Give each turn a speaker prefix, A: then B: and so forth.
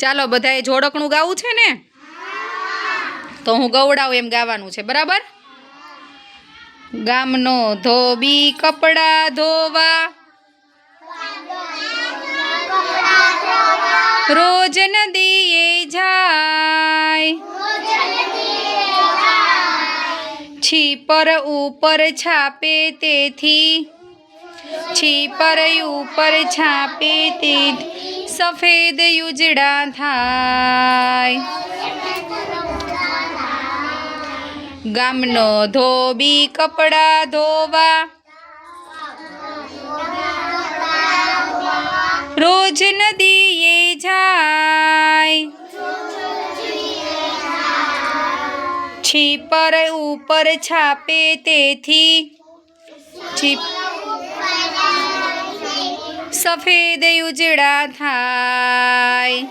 A: ચાલો બધાએ જોડકણું ગાવું છે ને? તો હું ગવડાવું એમ ગાવાનું છે, બરાબર? ગામનો ધોબી કપડા ધોવા. રોજ નદીએ જાય. છીપર ઉપર છાપે તેથી. છીપર ઉપર છાપે તેથી. સફેદ ઉજળા થાય ગામનો ધોબી કપડા ધોવા રોજ નદીએ જાય છીપર ઉપર છાપે તેથી છીપ સફેદ ઉજળા થાય.